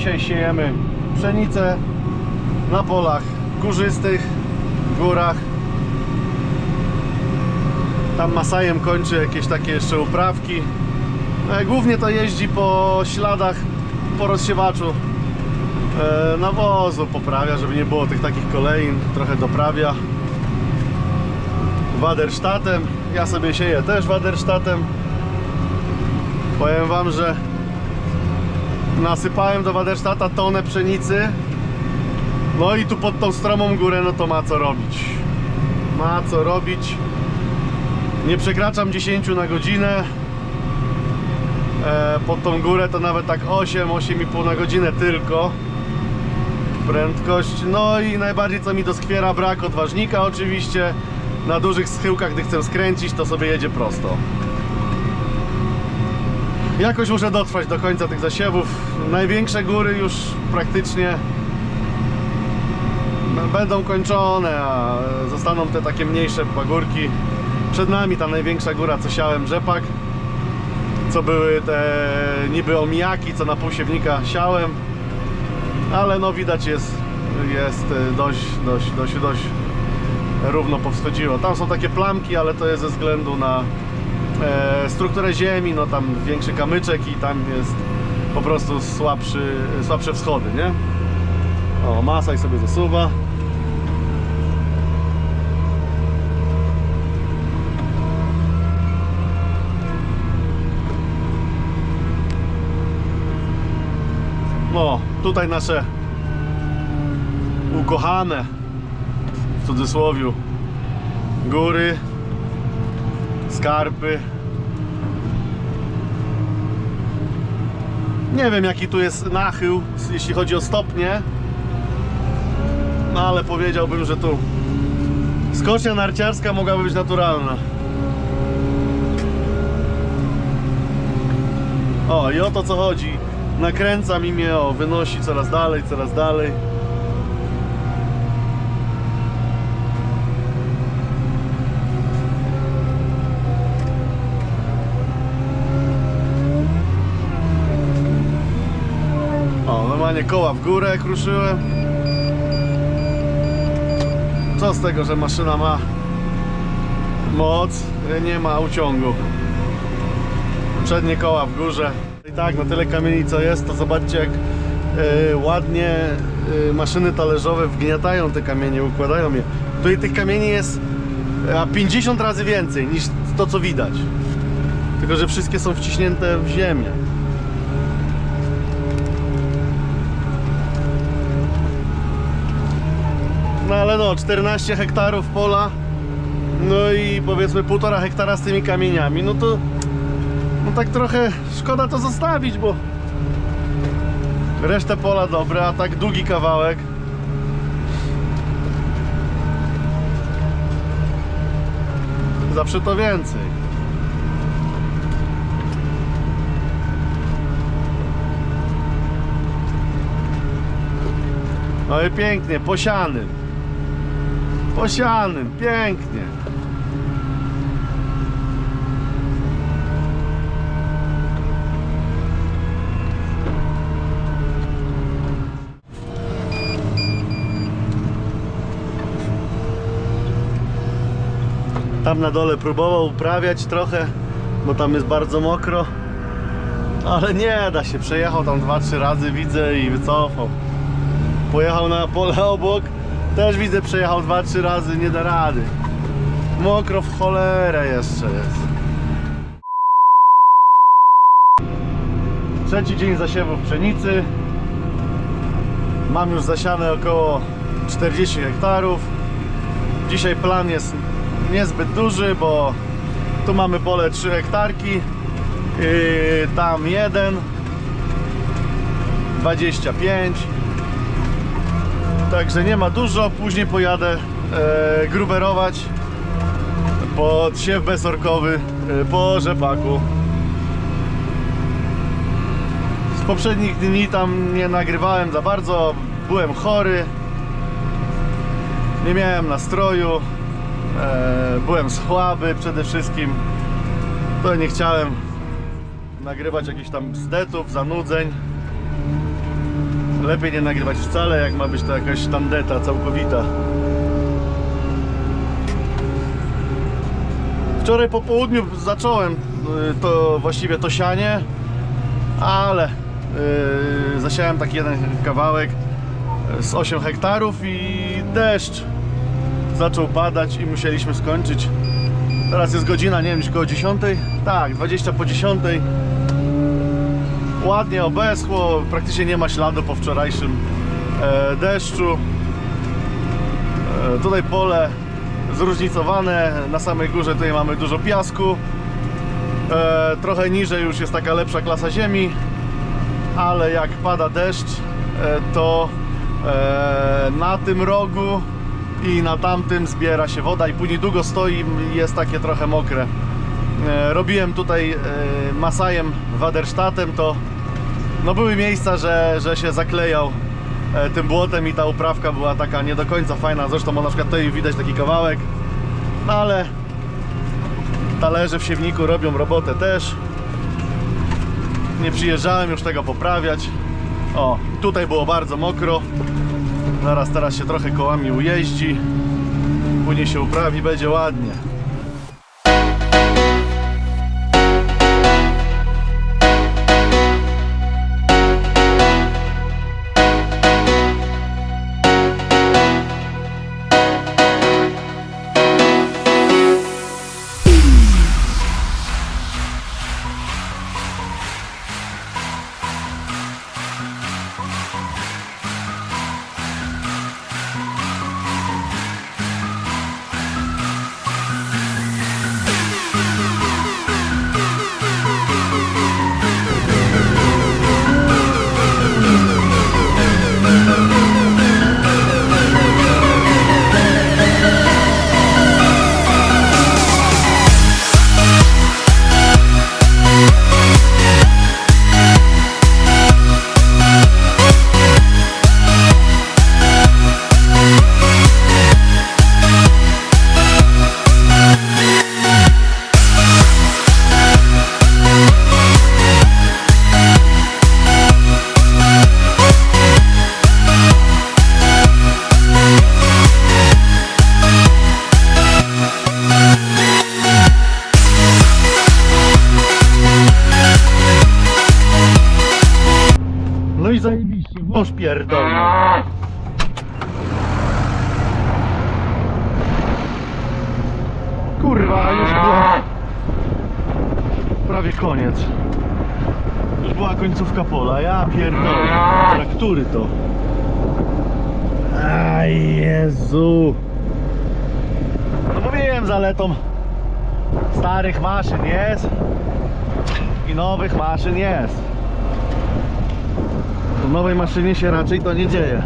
Dzisiaj, siejemy pszenicę na polach górzystych, w górach. Tam Masajem kończy jakieś takie jeszcze uprawki. E, Głównie to jeździ po śladach, po rozsiewaczu e, nawozu, poprawia, żeby nie było tych takich kolejn, trochę doprawia. Wadersztatem, ja sobie sieję też Wadersztatem. Powiem wam, że nasypałem do Waderstata tonę pszenicy. No i tu pod tą stromą górę, no to ma co robić. Ma co robić. Nie przekraczam 10 na godzinę. E, pod tą górę to nawet tak 8, 8,5 na godzinę tylko. Prędkość. No i najbardziej co mi doskwiera brak odważnika oczywiście. Na dużych schyłkach, gdy chcę skręcić, to sobie jedzie prosto. Jakoś muszę dotrwać do końca tych zasiewów. Największe góry już praktycznie będą kończone, a zostaną te takie mniejsze pagórki. Przed nami ta największa góra, co siałem rzepak. Co były te niby omijaki, co na półsiewnika siałem. Ale no widać jest, jest dość, dość, dość, dość równo powschodziło. Tam są takie plamki, ale to jest ze względu na e, strukturę ziemi, no tam większy kamyczek i tam jest po prostu słabszy, słabsze wschody, nie? O, Masaj sobie zasuwa. No, tutaj nasze ukochane w cudzysłowiu góry, skarpy. Nie wiem jaki tu jest nachył, jeśli chodzi o stopnie. No ale powiedziałbym, że tu skocznia narciarska mogłaby być naturalna. O i o to co chodzi. Nakręca mi mnie, o, wynosi coraz dalej, coraz dalej. O, koła w górę kruszyłem. Co z tego, że maszyna ma moc, nie ma uciągu. Przednie koła w górze. I tak, na tyle kamieni co jest, to zobaczcie jak e, ładnie e, maszyny talerzowe wgniatają te kamienie, układają je. Tutaj tych kamieni jest e, 50 razy więcej niż to co widać. Tylko, że wszystkie są wciśnięte w ziemię. No ale no, 14 hektarów pola, no i powiedzmy 1,5 hektara z tymi kamieniami, no to no tak trochę szkoda to zostawić, bo resztę pola dobre, a tak długi kawałek. Zawsze to więcej. No i pięknie, posianym. Posianym, pięknie. Tam na dole próbował uprawiać trochę, bo tam jest bardzo mokro. Ale nie da się, przejechał tam 2-3 razy widzę i wycofał. Pojechał na pole obok, też widzę przejechał 2-3 razy, nie da rady. Mokro w cholerę jeszcze jest. Trzeci dzień zasiewów pszenicy. Mam już zasiane około 40 hektarów. Dzisiaj plan jest niezbyt duży, bo tu mamy pole 3 hektarki, yy, tam jeden, 25. Także nie ma dużo, później pojadę e, gruberować pod siew bezorkowy e, po rzepaku. Z poprzednich dni tam nie nagrywałem za bardzo, byłem chory, nie miałem nastroju, e, byłem słaby przede wszystkim, to nie chciałem nagrywać jakichś tam zdetów, zanudzeń. Lepiej nie nagrywać wcale, jak ma być to jakaś tandeta całkowita. Wczoraj po południu zacząłem y, to właściwie to sianie, ale y, zasiałem taki jeden kawałek y, z 8 hektarów i deszcz zaczął padać i musieliśmy skończyć. Teraz jest godzina, nie wiem, gdzieś koło 10. Tak, 20 po 10. Ładnie obeschło, praktycznie nie ma śladu po wczorajszym e, deszczu. E, tutaj pole zróżnicowane, na samej górze tutaj mamy dużo piasku. E, trochę niżej już jest taka lepsza klasa ziemi, ale jak pada deszcz, to na tym rogu i na tamtym zbiera się woda i później długo stoi jest takie trochę mokre. E, robiłem tutaj e, masajem Waderstadtem, to no były miejsca, że, że się zaklejał e, tym błotem i ta uprawka była taka nie do końca fajna. Zresztą na przykład tutaj widać taki kawałek, no ale talerze w siewniku robią robotę też. Nie przyjeżdżałem już tego poprawiać. O, tutaj było bardzo mokro. Zaraz teraz się trochę kołami ujeździ. Później się uprawi, będzie ładnie. Prawie koniec. Już była końcówka pola, ja pierdolę. Dobra, który to? Aj Jezu. No mówiłem zaletą starych maszyn jest i nowych maszyn jest. W nowej maszynie się raczej to nie dzieje.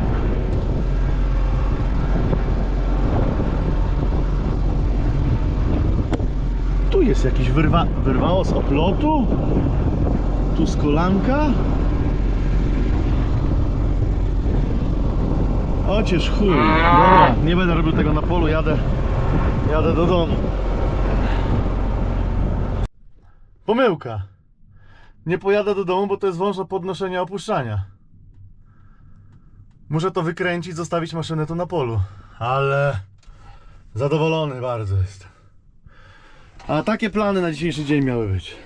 Jest jakiś wyrwa... wyrwało z oplotu? Tu z kolanka? Ocież chuj. Dobra, nie będę robił tego na polu, jadę, jadę do domu. Pomyłka. Nie pojadę do domu, bo to jest wąż do podnoszenia opuszczania. Muszę to wykręcić, zostawić maszynę tu na polu. Ale zadowolony bardzo jest. A takie plany na dzisiejszy dzień miały być.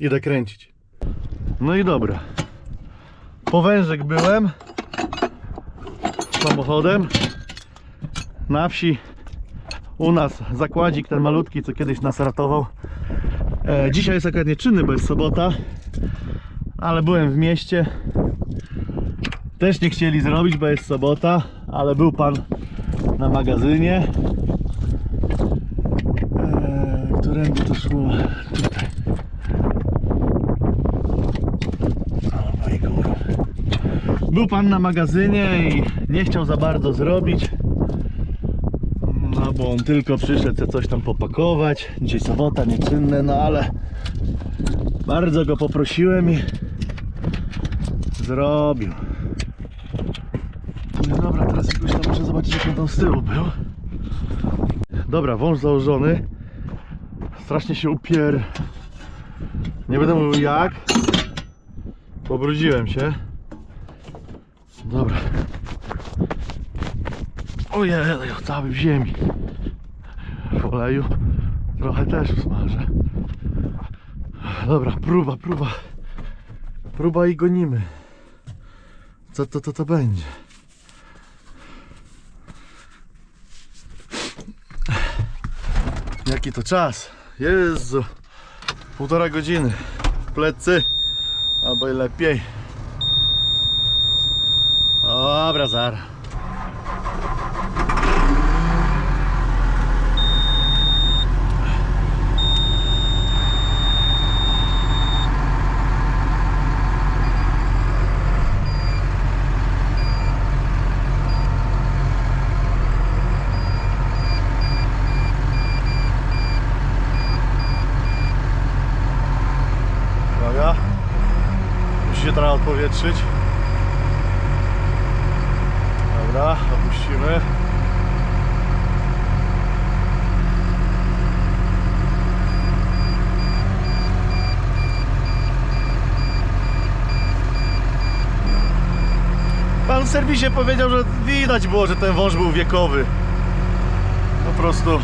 Idę kręcić. No i dobra. Po wężyk byłem samochodem. Na wsi u nas zakładzik ten malutki, co kiedyś nas ratował. E, dzisiaj jest akurat nieczynny, bo jest sobota. Ale byłem w mieście. Też nie chcieli zrobić, bo jest sobota, ale był pan na magazynie. Którędy to szło? Tutaj. Był pan na magazynie i nie chciał za bardzo zrobić. No bo on tylko przyszedł coś tam popakować. Dzisiaj sobota, nieczynne, no ale bardzo go poprosiłem i zrobił. No dobra, teraz jakoś tam muszę zobaczyć jak on tam z tyłu był. Dobra, wąż założony. Strasznie się upier... Nie będę mówił jak. Pobrudziłem się. Dobra. Ojej, cały w ziemi. W oleju trochę też smażę. Dobra, próba, próba. Próba i gonimy. Co to, to, to będzie? Jaki to czas? Jezu. Półtora godziny. Plecy. Albo i lepiej. Dobra. Odpowietrzyć. Dobra, opuścimy. Pan w serwisie powiedział, że widać było, że ten wąż był wiekowy. Po prostu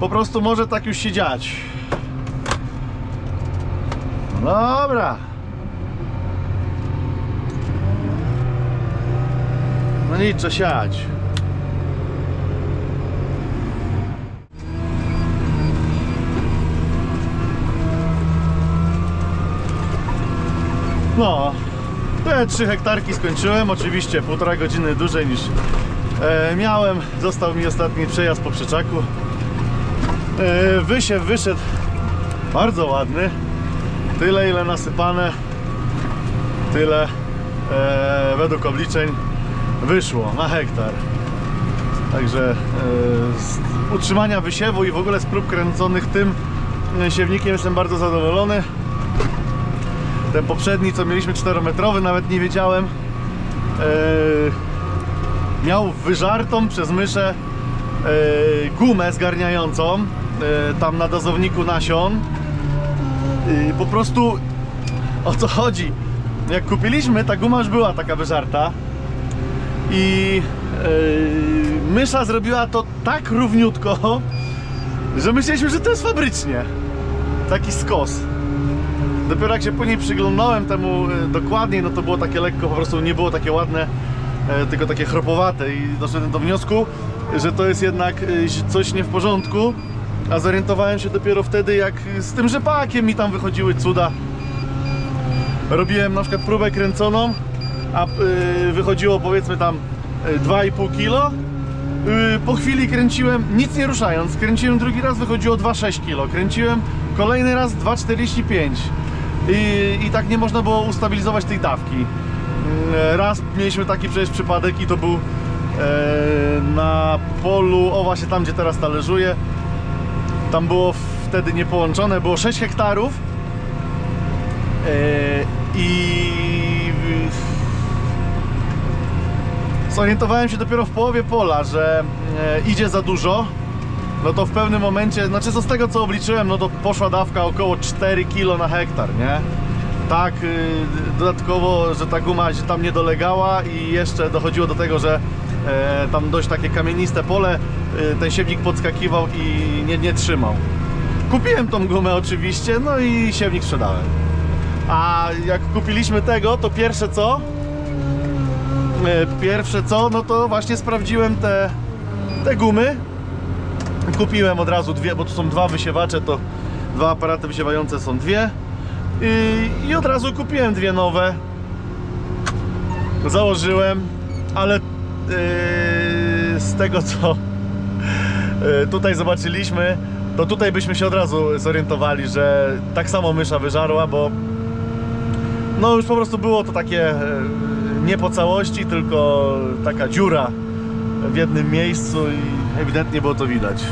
Po prostu może tak już się dziać. No dobra. No nic, trzeba siać. No, te 3 hektarki skończyłem. Oczywiście półtora godziny dłużej niż e, miałem. Został mi ostatni przejazd po przyczaku. E, Wysiew wyszedł bardzo ładny. Tyle ile nasypane, tyle e, według obliczeń wyszło na hektar. Także e, z utrzymania wysiewu i w ogóle z prób kręconych tym siewnikiem jestem bardzo zadowolony. Ten poprzedni, co mieliśmy 4-metrowy, nawet nie wiedziałem. miał wyżartą przez myszę gumę zgarniającą tam na dozowniku nasion. Po prostu o co chodzi? Jak kupiliśmy, ta guma już była taka wyżarta i e, mysza zrobiła to tak równiutko, że myśleliśmy, że to jest fabrycznie. Taki skos. Dopiero jak się później przyglądałem temu e, dokładniej, no to było takie lekko, po prostu nie było takie ładne, e, tylko takie chropowate i doszedłem do wniosku, że to jest jednak e, coś nie w porządku, a zorientowałem się dopiero wtedy, jak z tym rzepakiem mi tam wychodziły cuda. Robiłem na przykład próbę kręconą, a y, wychodziło powiedzmy tam y, 2,5 kg. Y, po chwili kręciłem, nic nie ruszając, kręciłem drugi raz, wychodziło 2,6 kg. Kręciłem kolejny raz 2,45 I, I tak nie można było ustabilizować tej dawki. Y, Raz mieliśmy taki przecież przypadek i to był e, na polu, o właśnie tam gdzie teraz talerzuję. Tam było wtedy niepołączone, było 6 hektarów. E, I zorientowałem się dopiero w połowie pola, że e, idzie za dużo. No to w pewnym momencie, znaczy z tego co obliczyłem, no to poszła dawka około 4 kg na hektar, nie? Tak, y, dodatkowo, że ta guma się tam nie dolegała i jeszcze dochodziło do tego, że tam dość takie kamieniste pole, y, ten siewnik podskakiwał i nie, nie trzymał. Kupiłem tą gumę oczywiście, no i siewnik sprzedałem. A jak kupiliśmy tego, to pierwsze co? E, Pierwsze co, no to właśnie sprawdziłem te, te gumy. Kupiłem od razu dwie, bo tu są dwa wysiewacze, to dwa aparaty wysiewające są dwie. I, i od razu kupiłem dwie nowe. Założyłem, ale z tego co yy, tutaj zobaczyliśmy, to tutaj byśmy się od razu zorientowali, że tak samo mysza wyżarła, bo no już po prostu było to takie e, nie po całości, tylko taka dziura w jednym miejscu i ewidentnie było to widać.